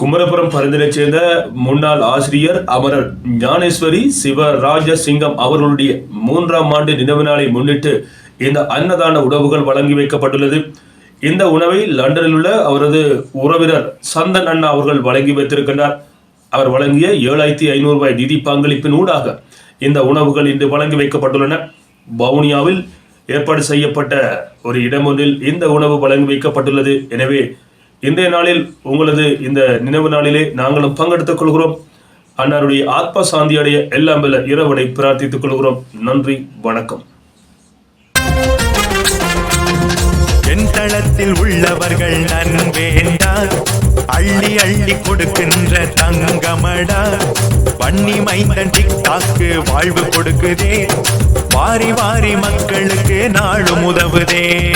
குமரபுரம் பரிந்தரைச் சேர்ந்த முன்னாள் ஆசிரியர் அமரர் ஞானேஸ்வரி சிவராஜ சிங்கம் அவர்களுடைய மூன்றாம் ஆண்டு நினைவு நாளை முன்னிட்டு இந்த அன்னதான உணவுகள் வழங்கி வைக்கப்பட்டுள்ளது. இந்த உணவை லண்டனில் உள்ள அவரது உறவினர் சந்தன் அண்ணா அவர்கள் வழங்கி வைத்திருக்கின்றார். அவர் வழங்கிய ஏழாயிரத்தி ஐநூறு ரூபாய் நிதி பங்களிப்பின் ஊடாக இந்த உணவுகள் இன்று வழங்கி வைக்கப்பட்டுள்ளன. வவுனியாவில் ஏற்பாடு செய்யப்பட்ட ஒரு இடம் ஒன்றில் இந்த உணவு வழங்கி வைக்கப்பட்டுள்ளது. எனவே இன்றைய நாளில் உங்களது இந்த நினைவு நாளிலே நாங்களும் பங்கெடுத்துக் கொள்கிறோம். அன்னாருடைய ஆத்ம சாந்தியடைய எல்லாம் வல்ல இரவனை பிரார்த்தித்துக் கொள்கிறோம். நன்றி வணக்கம். தளத்தில் உள்ளவர்கள் நன்வேண்டா அள்ளி அள்ளி கொடுக்கின்ற தங்கமடா. வன்னி மைந்தன் டிக்டாக்கு வாழ்வு கொடுக்குதே. வாரி வாரி மக்களுக்கு நாளும் உதவுதே.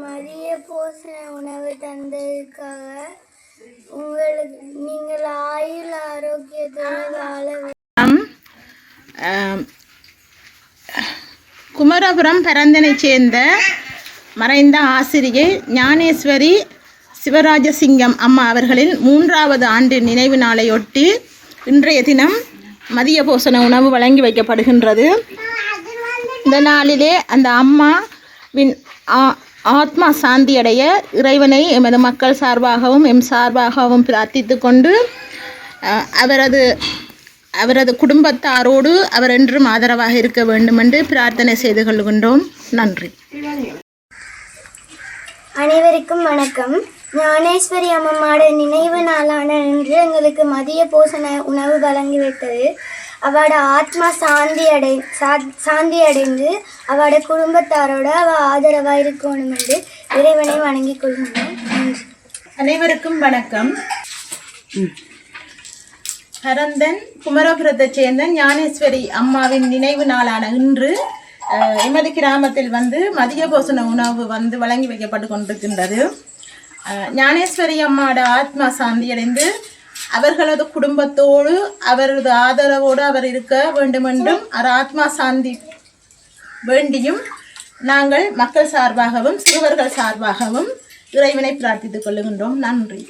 மதிய போஷண உணவு தந்ததுக்காக. உங்களுக்கு நீங்கள் ஆயுள் ஆரோக்கியத்தோடு வாழ குமரபுரம் பரந்தனைச் சேர்ந்த மறைந்த ஆசிரியை ஞானேஸ்வரி சிவராஜசிங்கம் அம்மா அவர்களின் மூன்றாவது ஆண்டு நினைவு நாளையொட்டி இன்றைய தினம் மதிய போஷண உணவு வழங்கி வைக்கப்படுகின்றது. இந்த நாளிலே அந்த அம்மாவின் ஆத்மா சாந்தி அடைய இறைவனை எமது மக்கள் சார்பாகவும் எம் சார்பாகவும் பிரார்த்தித்து கொண்டு அவரது அவரது குடும்பத்தாரோடு அவர் என்றும் ஆதரவாக இருக்க வேண்டும் என்று பிரார்த்தனை செய்து கொள்கின்றோம். நன்றி. அனைவருக்கும் வணக்கம். ஞானேஸ்வரி அம்மம்மாட நினைவு நாளான இன்று எங்களுக்கு மதிய போஷண உணவு வழங்கிவிட்டது. அவட ஆத்மா சாந்தி அடை சாந்தி அடைந்து அவட குடும்பத்தாரோட அவ ஆதரவாக இருக்கணும் என்று இறைவனை வணங்கிக் கொள்கிறோம் நன்றி. அனைவருக்கும் வணக்கம். ஹரந்தன் குமரபுரத்தைச் சேர்ந்த ஞானேஸ்வரி அம்மாவின் நினைவு நாளான இன்று எமது கிராமத்தில் வந்து மதிய போஷண உணவு வந்து வழங்கி வைக்கப்பட்டு கொண்டிருக்கின்றது. ஞானேஸ்வரி அம்மாவோட ஆத்மா சாந்தியடைந்து அவர்களது குடும்பத்தோடு அவரது ஆதரவோடு அவர் இருக்க வேண்டுமென்றும் அவர் ஆத்மா சாந்தி வேண்டியும் நாங்கள் மக்கள் சார்பாகவும் சிறுவர்கள் சார்பாகவும் இறைவனை பிரார்த்தித்துக் கொள்ளுகின்றோம். நன்றி.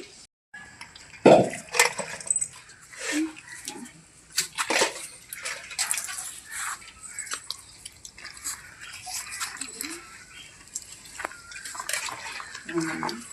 தானே